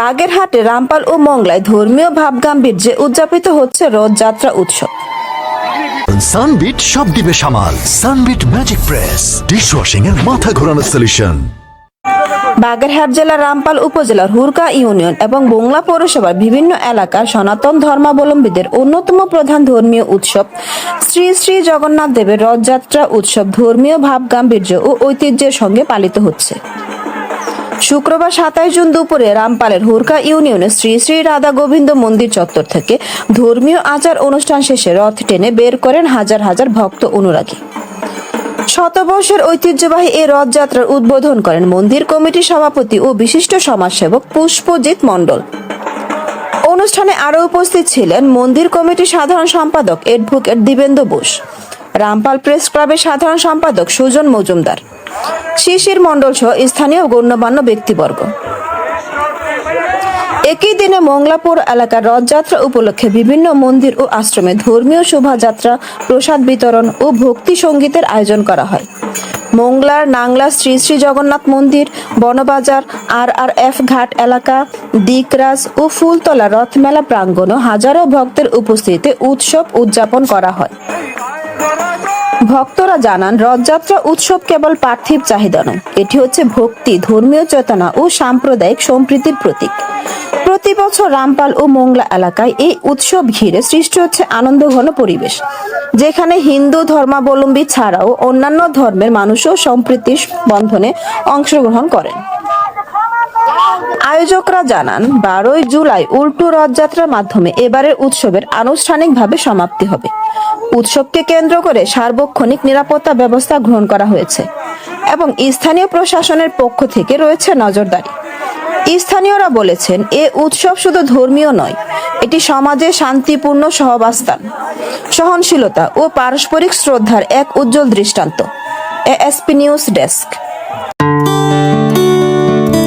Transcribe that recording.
বাগেরহাটে রামপাল ও মংলায় ধর্মীয় ভাবগাম্ভীর্যে উদযাপিত হচ্ছে রথযাত্রা উৎসব। সানবিট সব দিবে সামাল। Sunbit magic press. ডিশওয়াশিং এর মাথা ঘোরানো সলিউশন বাগেরহাট জেলার রামপাল উপজেলার হুরকা ইউনিয়ন এবং বংলা পৌরসভার বিভিন্ন এলাকার সনাতন ধর্মাবলম্বীদের অন্যতম প্রধান ধর্মীয় উৎসব শ্রী শ্রী জগন্নাথ দেবের রথযাত্রা উৎসব ধর্মীয় ভাব গাম্ভীর্য ও ঐতিহ্যের সঙ্গে পালিত হচ্ছে। শুক্রবার সাতাশ জুন দুপুরে রামপালের হুরকা ইউনিয়নে শ্রী শ্রী রাধা গোবিন্দ মন্দির চত্বর থেকে ধর্মীয় আচার অনুষ্ঠান শেষে রথ টেনে বের করেন হাজার হাজার ভক্ত অনুরাগী। শতবর্ষের ঐতিহ্যবাহী এ রথযাত্রার উদ্বোধন করেন মন্দির কমিটির সভাপতি ও বিশিষ্ট সমাজসেবক পুষ্পজিৎ মণ্ডল। অনুষ্ঠানে আরও উপস্থিত ছিলেন মন্দির কমিটির সাধারণ সম্পাদক এডভোকেট দিবেন্দু বোস। রামপাল প্রেস ক্লাবের সাধারণ সম্পাদক সুজন মজুমদার। শিশির মণ্ডল সহ স্থানীয় গণ্যমান্য ব্যক্তিবর্গ। একই দিনে মংলাপুর এলাকার রথযাত্রা উপলক্ষে বিভিন্ন মন্দির ও আশ্রমে ধর্মীয় শোভাযাত্রা, প্রসাদ বিতরণ ও ভক্তি সঙ্গীতের আয়োজন করা হয়। মোংলার নাংলা শ্রী শ্রী জগন্নাথ মন্দির, বনবাজার আর আর এফ ঘাট এলাকা, দিকরাজ ও ফুলতলা রথমেলা প্রাঙ্গণও হাজারো ভক্তের উপস্থিতিতে উৎসব উদযাপন করা হয়। ভক্তরা জানান, রথযাত্রা উৎসব কেবল পার্থিব চাহিদা নয়। এটি হচ্ছে ভক্তি, ধর্মীয় চেতনা ও সাম্প্রদায়িক সম্প্রীতির প্রতীক। প্রতি বছর রামপাল ও মোংলা এলাকায় এই উৎসব ঘিরে সৃষ্টি হচ্ছে আনন্দঘন পরিবেশ, যেখানে হিন্দু ধর্মাবলম্বী ছাড়াও অন্যান্য ধর্মের মানুষও সম্প্রীতির বন্ধনে অংশগ্রহণ করেন। আয়োজকরা জানান, বারোই জুলাই উল্টো রথযাত্রার মাধ্যমে এবারের উৎসবের আনুষ্ঠানিকভাবে সমাপ্তি হবে। উৎসবকে কেন্দ্র করে সার্বক্ষণিক নিরাপত্তা ব্যবস্থা গ্রহণ করা হয়েছে এবং স্থানীয় প্রশাসনের পক্ষ থেকে রয়েছে নজরদারি। স্থানীয়রা বলেছেন, এ উৎসব শুধু ধর্মীয় নয়, এটি সমাজে শান্তিপূর্ণ সহবাস্থান সহনশীলতা ও পারস্পরিক শ্রদ্ধার এক উজ্জ্বল দৃষ্টান্ত। ASP news desk.